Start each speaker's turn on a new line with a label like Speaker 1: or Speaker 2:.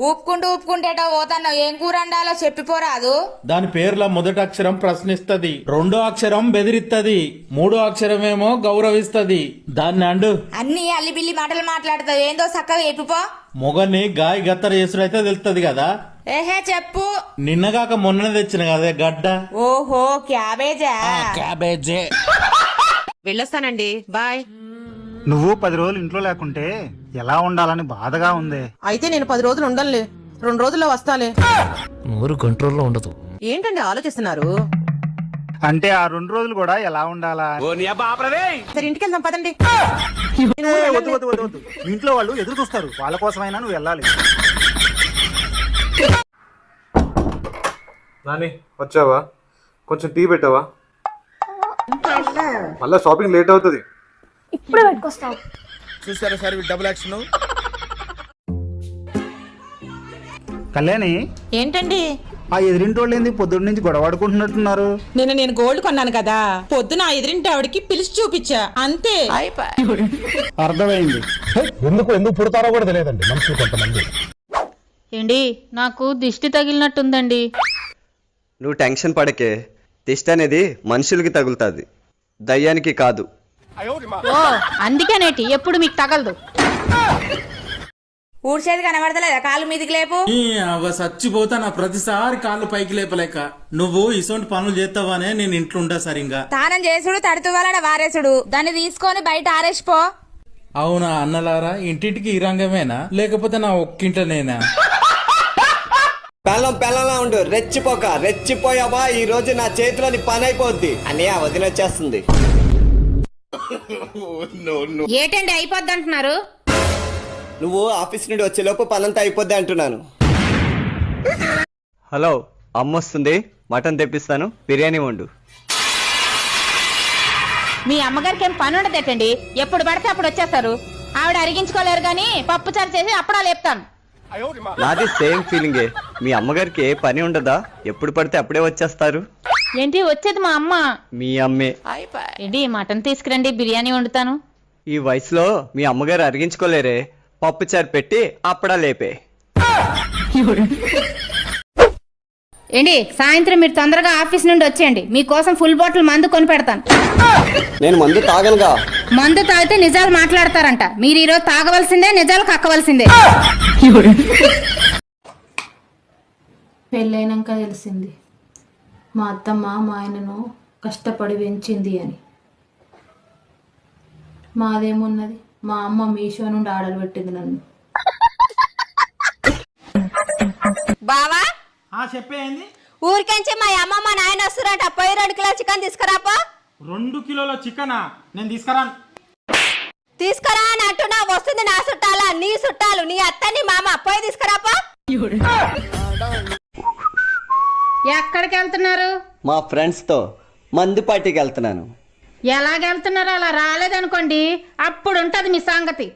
Speaker 1: ఊపుకుంటూ ఊపుకుంటేటో పోతాను ఏం కూర వండాలో చెప్పిపోరాదు.
Speaker 2: దాని పేర్ల మొదటి అక్షరం ప్రశ్నిస్తది రెండో అక్షరం బెదిరిస్తది మూడో అక్షరమేమో గౌరవిస్తది. దాన్ని అండు.
Speaker 1: అన్ని అల్లిబిల్లి మాటలు మాట్లాడతావు ఏందో చక్కగా చెప్పిపో.
Speaker 2: మొగని గాయ గత్తర చేసుడైతే తెలుస్తుంది కదా?
Speaker 1: ఏహే చెప్పు.
Speaker 2: నిన్నగాక మొన్న తెచ్చిన కదా గడ్డ.
Speaker 1: ఓహో క్యాబేజా.
Speaker 2: క్యాబేజే.
Speaker 3: వెళ్ళొస్తానండి బాయ్.
Speaker 4: నువ్వు పది రోజులు ఇంట్లో లేకుంటే ఎలా ఉండాలని బాధగా ఉంది.
Speaker 3: అయితే నేను పది రోజులు ఉండనులే. రెండు రోజుల్లో వస్తాలే.
Speaker 5: నోరు కంట్రోల్లో ఉండదు.
Speaker 3: ఏంటండి ఆలోచిస్తున్నారు?
Speaker 4: అంటే ఆ రెండు రోజులు కూడా ఎలా ఉండాలా?
Speaker 3: సరే ఇంటికి వెళ్దాం పదండి.
Speaker 4: ఏ, వద్దు వద్దు వద్దు వద్దు. ఇంట్లో వాళ్ళు ఎదురు చూస్తారు. వాళ్ళ కోసమైనా నువ్వు వెళ్ళాలి.
Speaker 6: నాని వచ్చావా? కొంచెం టీ పెట్టావా? మళ్ళా షాపింగ్ లేట్ అవుతుంది.
Speaker 7: ఇప్పుడే పెట్టుకొస్తావు
Speaker 4: కళ్యాణి
Speaker 3: ఏంటండి?
Speaker 4: ఆ ఎదిరింటి వాళ్ళు ఏంది? పొద్దున్న నుంచి గొడవ ఆడుకుంటున్నట్టున్నారు.
Speaker 3: నిన్న నేను గోల్డ్ కొన్నాను కదా పొద్దున ఆ ఎదురింటి ఆవిడకి పిలిచి చూపించా అంతే.
Speaker 4: అర్థమైంది.
Speaker 8: ఎందుకు ఎందుకు పుడతారో కూడా తెలియదండి మనుషులు కొంతమంది.
Speaker 9: ఏండి నాకు దిష్టి తగిలినట్టుందండి.
Speaker 10: నువ్వు టెన్షన్ పడకే దిష్టి అనేది మనుషులకి తగులుతుంది దయ్యానికి కాదు.
Speaker 9: ఓ అందుకేనేటి ఎప్పుడు మీకు తగలదు.
Speaker 1: ఊడ్చేది కనబడతలేదా? కాలు మీదికి లేపు.
Speaker 2: చచ్చిపోతా నా ప్రతిసారి కాళ్ళు పైకి లేపలేక. నువ్వు ఇసొంటి పనులు చేస్తావానే నేను ఇంట్లో ఉంటా సరిగా
Speaker 1: తానం చేసుడు తడుతూ వాళ్ళ వారేసుడు. దాన్ని తీసుకొని బయట ఆరేసిపో.
Speaker 2: అవునా అన్నలారా? ఇంటింటికి ఈ రంగమేనా? లేకపోతే నా ఒక్కింట్లోనేనా?
Speaker 10: పెళ్ళం పెళ్ళంలా ఉండు రెచ్చిపోక. రెచ్చిపోయావా? ఈ రోజు నా చేతిలోని పని అయిపోద్ది. అని ఆ వదిన వచ్చేస్తుంది.
Speaker 9: ఏటండి అయిపోద్ది అంటున్నారు
Speaker 10: నువ్వు ఆఫీస్ నుండి వచ్చేలోపు పనంతా అయిపోద్ది అంటున్నాను. హలో అమ్మ వస్తుంది. మటన్ తెప్పిస్తాను. బిర్యానీ వండు.
Speaker 9: మీ అమ్మగారికి ఏం పని ఉండదేటండి ఎప్పుడు పడితే అప్పుడు వచ్చేస్తారు. ఆవిడ అరిగించుకోలేరు గాని పప్పు చారు చేసి అప్పుడా లేపుతాను.
Speaker 10: నాది సేమ్ ఫీలింగే. మీ అమ్మగారికి ఏ పని ఉండదా? ఎప్పుడు పడితే అప్పుడే వచ్చేస్తారు.
Speaker 9: ఏంటి వచ్చేది మా అమ్మ.
Speaker 10: మీ అమ్మే.
Speaker 9: ఏంటి మటన్ తీసుకురండి బిర్యానీ వండుతాను.
Speaker 10: ఈ వయసులో మీ అమ్మగారు అరిగించుకోలేరే. పప్పు చారు పెట్టి అప్పుడా లేపే.
Speaker 9: ఏంటి సాయంత్రం మీరు తొందరగా ఆఫీస్ నుండి వచ్చేయండి. మీకోసం ఫుల్ బాటిల్ మందు కొని పెడతాను.
Speaker 10: నేను మందు తాగనుగా.
Speaker 9: మందు తాగితే నిజాలు మాట్లాడతారంట. మీరు ఈరోజు తాగవలసిందే నిజాలు కక్కవలసిందే.
Speaker 7: పెళ్ళైనాక తెలిసింది. మా అత్తమ్మ మా ఆయనను కష్టపడి పెంచింది అని. మాదేమున్నది? మా అమ్మ మీషో నుండి ఆర్డర్ పెట్టింది నన్ను.
Speaker 1: బావా?
Speaker 2: ఆ చెప్పేయండి
Speaker 1: ఊరికెంచి మా అమ్మ మా నాయన వస్తురట పోయి రెండు కిలో చికెన్ తీసుకురాపో.
Speaker 2: రెండు కిలోల చికెనా? నేను తీసుకురాను.
Speaker 1: తీసుకురా అని అంటున్నా. వస్తుంది నా చుట్టాలా? నీ చుట్టాలు నీ అత్త నీ మామ పోయి తీసుకురాపో.
Speaker 9: ఎక్కడికి వెళ్తున్నారు
Speaker 10: మా ఫ్రెండ్స్తో మందు పార్టీకి వెళ్తున్నాను.
Speaker 9: ఎలాగెళ్తున్నారో అలా రాలేదనుకోండి అప్పుడు ఉంటది మీ సంగతి.